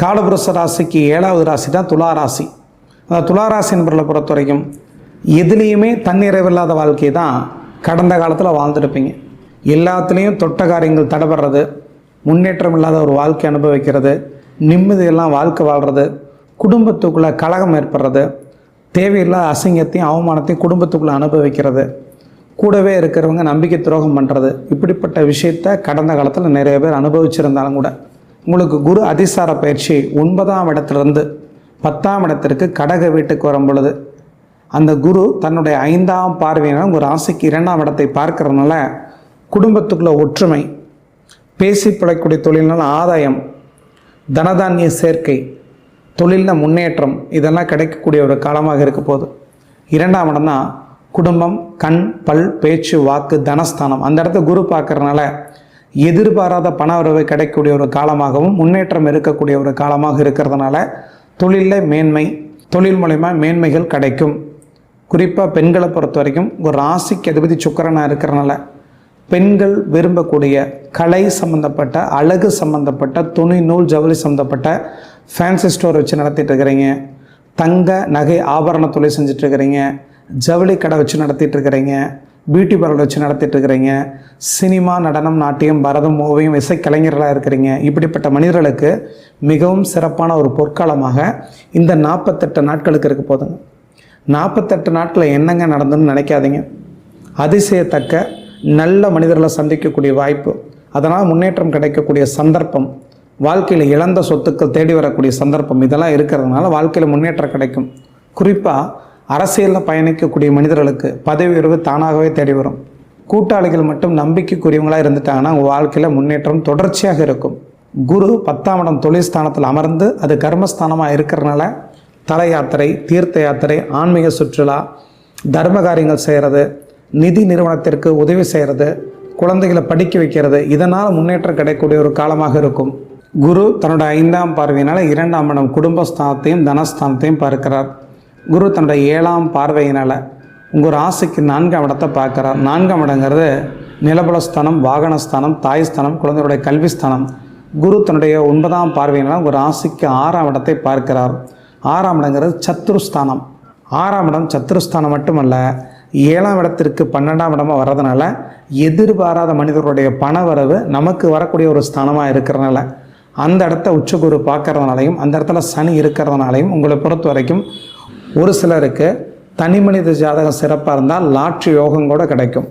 காலபுரச ராசிக்கு ஏழாவது ராசி தான் துலா ராசி. அந்த துலா ராசி என்பவர்களை பொறுத்த வரைக்கும் எதுலேயுமே தன்னிறைவில்லாத வாழ்க்கை தான் கடந்த காலத்தில் வாழ்ந்துருப்பீங்க. எல்லாத்துலேயும் தொட்ட காரியங்கள் தடைபடுறது முன்னேற்றம் இல்லாத ஒரு வாழ்க்கை அனுபவிக்கிறது நிம்மதியெல்லாம் வாழ்க்கை வாழ்கிறது குடும்பத்துக்குள்ளே கலகம் ஏற்படுறது தேவையில்லாத அசிங்கத்தையும் அவமானத்தையும் குடும்பத்துக்குள்ளே அனுபவிக்கிறது கூடவே இருக்கிறவங்க நம்பிக்கை துரோகம் பண்ணுறது இப்படிப்பட்ட விஷயத்த கடந்த காலத்தில் நிறைய பேர் அனுபவிச்சிருந்தாலும் கூட உங்களுக்கு குரு அதிசார பயிற்சி ஒன்பதாம் இடத்துலேருந்து பத்தாம் இடத்திற்கு கடக வீட்டுக்கு வரும் பொழுது அந்த குரு தன்னுடைய ஐந்தாம் பார்வையினால் ஒரு ராசிக்கு இரண்டாம் இடத்தை பார்க்கறதுனால குடும்பத்துக்குள்ள ஒற்றுமை பேசி பிழைக்கூடிய தொழில்னால ஆதாயம் தனதானிய சேர்க்கை தொழிலில் முன்னேற்றம் இதெல்லாம் கிடைக்கக்கூடிய ஒரு காலமாக இருக்க போகுது. இரண்டாம் இடம்னா குடும்பம் கண் பல் பேச்சு வாக்கு தனஸ்தானம். அந்த இடத்த குரு பார்க்குறனால எதிர்பாராத பண வரவு கிடைக்கக்கூடிய ஒரு காலமாகவும் முன்னேற்றம் இருக்கக்கூடிய ஒரு காலமாக இருக்கிறதுனால தொழிலில் மேன்மை தொழில் மூலயமா மேன்மைகள் கிடைக்கும். குறிப்பாக பெண்களை பொறுத்த வரைக்கும் ஒரு ராசிக்கு அதிபதி சுக்கரனாக இருக்கிறனால பெண்கள் விரும்பக்கூடிய கலை சம்மந்தப்பட்ட அழகு சம்மந்தப்பட்ட துணி நூல் ஜவுளி சம்மந்தப்பட்ட ஃபேன்சி ஸ்டோர் வச்சு நடத்திட்டு இருக்கிறீங்க. தங்க நகை ஆபரண தொழில் செஞ்சிட்ருக்கிறீங்க ஜவுளி கடை வச்சு நடத்திட்டு இருக்கிறீங்க. பியூட்டி பார்லர் வச்சு நடத்திட்டு இருக்கிறீங்க. சினிமா நடனம் நாட்டியம் பரதம் ஓவியம் இசைக்கலைஞர்களாக இருக்கிறீங்க. இப்படிப்பட்ட மனிதர்களுக்கு மிகவும் சிறப்பான ஒரு பொற்காலமாக இந்த நாற்பத்தெட்டு நாட்களுக்கு இருக்க போதுங்க. நாற்பத்தெட்டு நாட்களில் என்னங்க நடந்ததுன்னு நினைக்காதீங்க. அதிசயத்தக்க நல்ல மனிதர்களை சந்திக்கக்கூடிய வாய்ப்பு அதனால் முன்னேற்றம் கிடைக்கக்கூடிய சந்தர்ப்பம் வாழ்க்கையில் இழந்த சொத்துக்கள் தேடி வரக்கூடிய சந்தர்ப்பம் இதெல்லாம் இருக்கிறதுனால வாழ்க்கையில் முன்னேற்றம் கிடைக்கும். குறிப்பாக அரசியலில் பயணிக்கக்கூடிய மனிதர்களுக்கு பதவி உயர்வு தானாகவே தேடி வரும். கூட்டாளிகள் மட்டும் நம்பிக்கைக்குரியவங்களாக இருந்துட்டாங்கன்னா உங்கள் வாழ்க்கையில் முன்னேற்றம் தொடர்ச்சியாக இருக்கும். குரு பத்தாம் இடம் தொழில் ஸ்தானத்தில் அமர்ந்து அது கர்மஸ்தானமாக இருக்கிறனால தல யாத்திரை தீர்த்த யாத்திரை ஆன்மீக சுற்றுலா தர்ம காரியங்கள் செய்கிறது நிதி நிறுவனத்திற்கு உதவி செய்கிறது குழந்தைகளை படிக்க வைக்கிறது இதனால் முன்னேற்றம் கிடைக்கக்கூடிய ஒரு காலமாக இருக்கும். குரு தன்னோட ஐந்தாம் பார்வையினால் இரண்டாம் இடம் குடும்பஸ்தானத்தையும் தனஸ்தானத்தையும் பார்க்கிறார். குரு தன்னுடைய ஏழாம் பார்வையினால் உங்கள் ராசிக்கு நான்காம் இடத்தை பார்க்குறார். நான்காம் இடங்கிறது நிலபலஸ்தானம் வாகனஸ்தானம் தாய்ஸ்தானம் குழந்தைகளுடைய கல்விஸ்தானம். குரு தன்னுடைய ஒன்பதாம் பார்வையினால் உங்கள் ராசிக்கு ஆறாம் இடத்தை பார்க்கிறார். ஆறாம் இடங்கிறது சத்ருஸ்தானம். ஆறாம் இடம் சத்ருஸ்தானம் மட்டுமல்ல ஏழாம் இடத்திற்கு பன்னெண்டாம் இடமாக வர்றதுனால எதிர்பாராத மனிதர்களுடைய பண வரவு நமக்கு வரக்கூடிய ஒரு ஸ்தானமாக இருக்கிறதுனால அந்த இடத்த உச்சகுரு பார்க்கறதுனாலையும் அந்த இடத்துல சனி இருக்கிறதுனாலையும் உங்களை பொறுத்த வரைக்கும் ஒரு சிலருக்கு தனி மனித ஜாதகம் சிறப்பாக இருந்தால் லாட்ரி யோகம் கூட கிடைக்கும்.